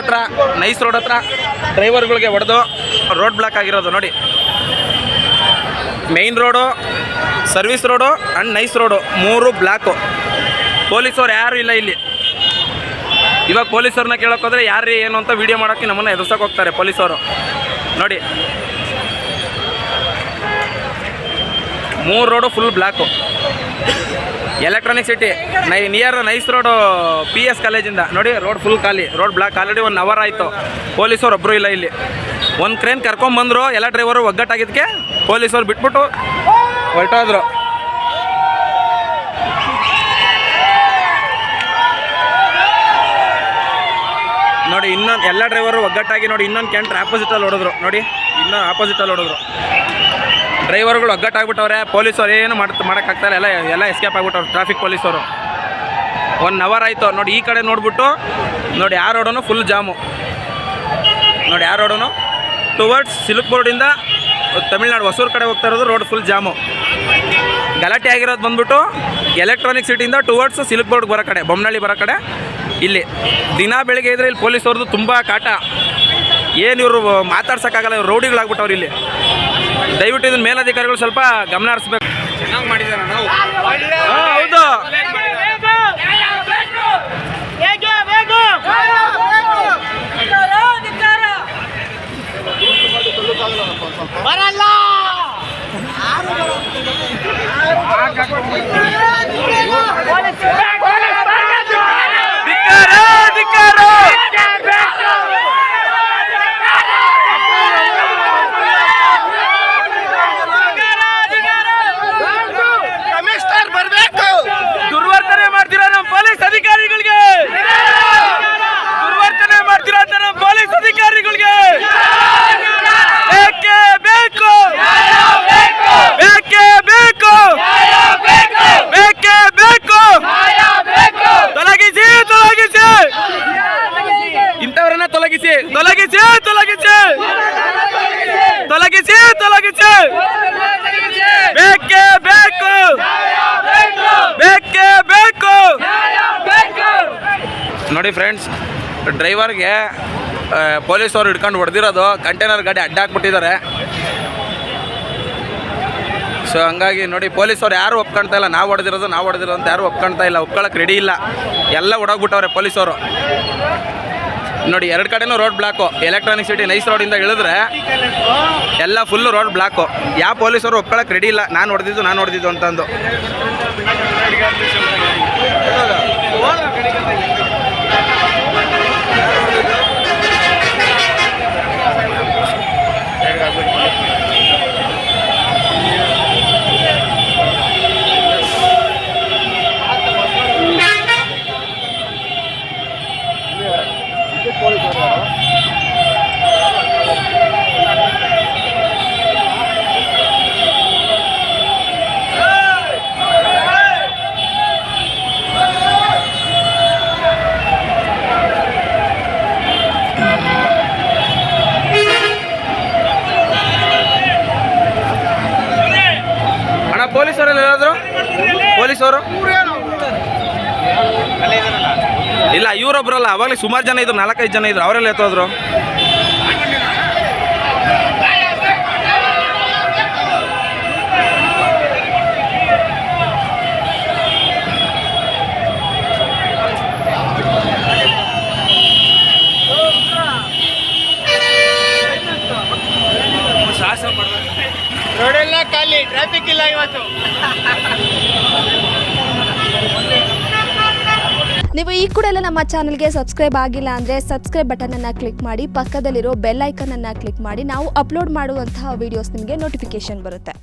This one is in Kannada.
ಹತ್ರ ನೈಸ್ ರೋಡ್ ಹತ್ರ ಡ್ರೈವರ್ಗಳಿಗೆ ಹೊಡೆದು ರೋಡ್ ಬ್ಲಾಕ್ ಆಗಿರೋದು ನೋಡಿ. Main road service road and NICE road ಮೂರು ಬ್ಲಾಕು ಪೊಲೀಸವ್ರು ಯಾರು ಇಲ್ಲ ಇಲ್ಲಿ. ಇವಾಗ ಪೊಲೀಸವ್ರನ್ನ ಕೇಳೋಕ್ಕೋದ್ರೆ ಯಾರು ಏನು ಅಂತ ವೀಡಿಯೋ ಮಾಡೋಕ್ಕೆ ನಮ್ಮನ್ನು ಎದುರ್ಸೋಕೆ ಹೋಗ್ತಾರೆ ಪೊಲೀಸವರು ನೋಡಿ. ಮೂರು road full block electronic city ನೈ near NICE road P S ಕಾಲೇಜಿಂದ ನೋಡಿ ರೋಡ್ ಫುಲ್ ಖಾಲಿ. Road block already one hour ಆಯಿತು. ಪೊಲೀಸವ್ರು ಒಬ್ಬರು ಇಲ್ಲ ಇಲ್ಲಿ. ಒಂದು ಕ್ರೇನ್ ಕರ್ಕೊಂಬಂದರು ಎಲ್ಲ ಡ್ರೈವರು ಒಗ್ಗಟ್ಟಾಗಿದ್ದಕ್ಕೆ ಪೊಲೀಸವ್ರು ಬಿಟ್ಬಿಟ್ಟು ಹೊರಟೋದ್ರು. ನೋಡಿ, ಇನ್ನೊಂದು ಎಲ್ಲ ಡ್ರೈವರು ಒಗ್ಗಟ್ಟಾಗಿ ನೋಡಿ, ಇನ್ನೊಂದು ಕ್ಯಾಂಟ್ರ್ ಆಪೋಸಿಟಲ್ಲಿ ಹೊಡೆದ್ರು. ನೋಡಿ ಇನ್ನೂ ಆಪೋಸಿಟಲ್ಲಿ ಹೊಡೆದ್ರು. ಡ್ರೈವರ್ಗಳು ಒಗ್ಗಟ್ಟಾಗ್ಬಿಟ್ಟವ್ರೆ, ಪೊಲೀಸವ್ರು ಏನು ಮಾಡ್ತಾ ಮಾಡೋಕ್ಕಾಗ್ತಾರೆ ಎಲ್ಲ ಎಲ್ಲ ಎಸ್ಕೇಪ್ ಆಗ್ಬಿಟ್ಟವ್ರು ಟ್ರಾಫಿಕ್ ಪೊಲೀಸವರು. ಒನ್ ಅವರ್ ಆಯಿತು. ನೋಡಿ, ಈ ಕಡೆ ನೋಡಿಬಿಟ್ಟು, ನೋಡಿ, ಆ ರೋಡನು ಫುಲ್ ಜಾಮು. ನೋಡಿ, ಆ ರೋಡನು ಟುವರ್ಡ್ಸ್ ಸಿಲ್ಕ್ ಬೋರ್ಡಿಂದ ತಮಿಳ್ನಾಡು, ಹೊಸೂರು ಕಡೆ ಹೋಗ್ತಾ ಇರೋದು ರೋಡ್ ಫುಲ್ ಜಾಮು. ಗಲಾಟೆ ಆಗಿರೋದು ಬಂದ್ಬಿಟ್ಟು ಎಲೆಕ್ಟ್ರಾನಿಕ್ ಸಿಟಿಯಿಂದ ಟುವರ್ಡ್ಸ್ ಸಿಲ್ಕ್ ಬೋರ್ಡ್ ಬರೋ ಕಡೆ, ಬೊಮ್ಮನಹಳ್ಳಿ ಬರೋ ಕಡೆ. ಇಲ್ಲಿ ದಿನ ಬೆಳಗ್ಗೆ ಇದ್ರೆ ಇಲ್ಲಿ ಪೊಲೀಸವ್ರದ್ದು ತುಂಬ ಕಾಟ. ಏನು ಇವರು ಮಾತಾಡ್ಸೋಕ್ಕಾಗಲ್ಲ, ಇವ್ರು ರೌಡಿಗಳಾಗ್ಬಿಟ್ಟವ್ರು ಇಲ್ಲಿ. ದಯವಿಟ್ಟು ಇದನ್ನ ಮೇಲಧಿಕಾರಿಗಳು ಸ್ವಲ್ಪ ಗಮನ ಹರಿಸ್ಬೇಕು. ಚೆನ್ನಾಗಿ ಮಾಡಿದ್ದಾರೆ ಹೌದು. ಬರಲ್ಲ. ಧಿಕ್ಕಾರ, ಫ್ರೆಂಡ್ಸ್ ಡ್ರೈವರ್ಗೆ ಪೊಲೀಸವ್ರು ಹಿಡ್ಕೊಂಡು ಹೊಡೆದಿರೋದು ಕಂಟೈನರ್ ಗಾಡಿ ಅಡ್ಡ ಹಾಕ್ಬಿಟ್ಟಿದ್ದಾರೆ ಸೊ ಹಂಗಾಗಿ ನೋಡಿ, ಪೊಲೀಸವ್ರು ಯಾರು ಒಪ್ಕೊಳ್ತಾ ಇಲ್ಲ. ನಾವು ಹೊಡೆದಿರೋದು ನಾವು ಹೊಡೆದಿರೋದು ಅಂತ ಯಾರು ಒಪ್ಕೊಳ್ತಾ ಇಲ್ಲ. ಒಪ್ಕೊಳಕ್ಕೆ ರೆಡಿ ಇಲ್ಲ. ಎಲ್ಲ ಹೊಡೋಗ್ಬಿಟ್ಟವ್ರೆ ಪೊಲೀಸವರು. ನೋಡಿ, ಎರಡು ಕಡೆನೂ road block electronic city NICE ರೋಡಿಂದ ಇಳಿದ್ರೆ ಎಲ್ಲ ಫುಲ್ಲು ರೋಡ್ ಬ್ಲಾಕು ಯಾವ ಪೊಲೀಸರು ಒಪ್ಕೊಳಕ್ಕೆ ರೆಡಿ ಇಲ್ಲ. ನಾನು ಹೊಡೆದಿದ್ದು ನಾನು ಹೊಡೆದಿದ್ದು ಅಂತಂದು. ಪೊಲೀಸವರು ಇಲ್ಲ ಇವರೊಬ್ರಲ್ಲ ಅವಾಗಲೇ ಸುಮಾರು ಜನ ಇದ್ರು ನಾಲ್ಕೈದು ಜನ ಇದ್ರು ಅವರೆಲ್ಲ ಎತ್ತೋದ್ರು. ರೋಡೆಲ್ಲ ಖಾಲಿ ಟ್ರಾಫಿಕ್ ಇಲ್ಲ ಇವತ್ತು. ನೀವು ಈ ಕೂಡ ಎಲ್ಲ ನಮ್ಮ ಚಾನಲ್ಗೆ ಸಬ್ಸ್ಕ್ರೈಬ್ ಆಗಿಲ್ಲ ಅಂದರೆ ಸಬ್ಸ್ಕ್ರೈಬ್ ಬಟನನ್ನು ಕ್ಲಿಕ್ ಮಾಡಿ, ಪಕ್ಕದಲ್ಲಿರೋ ಬೆಲ್ ಐಕನನ್ನು ಕ್ಲಿಕ್ ಮಾಡಿ, ನಾವು ಅಪ್ಲೋಡ್ ಮಾಡುವಂತಹ ವೀಡಿಯೋಸ್ ನಿಮಗೆ ನೋಟಿಫಿಕೇಶನ್ ಬರುತ್ತೆ.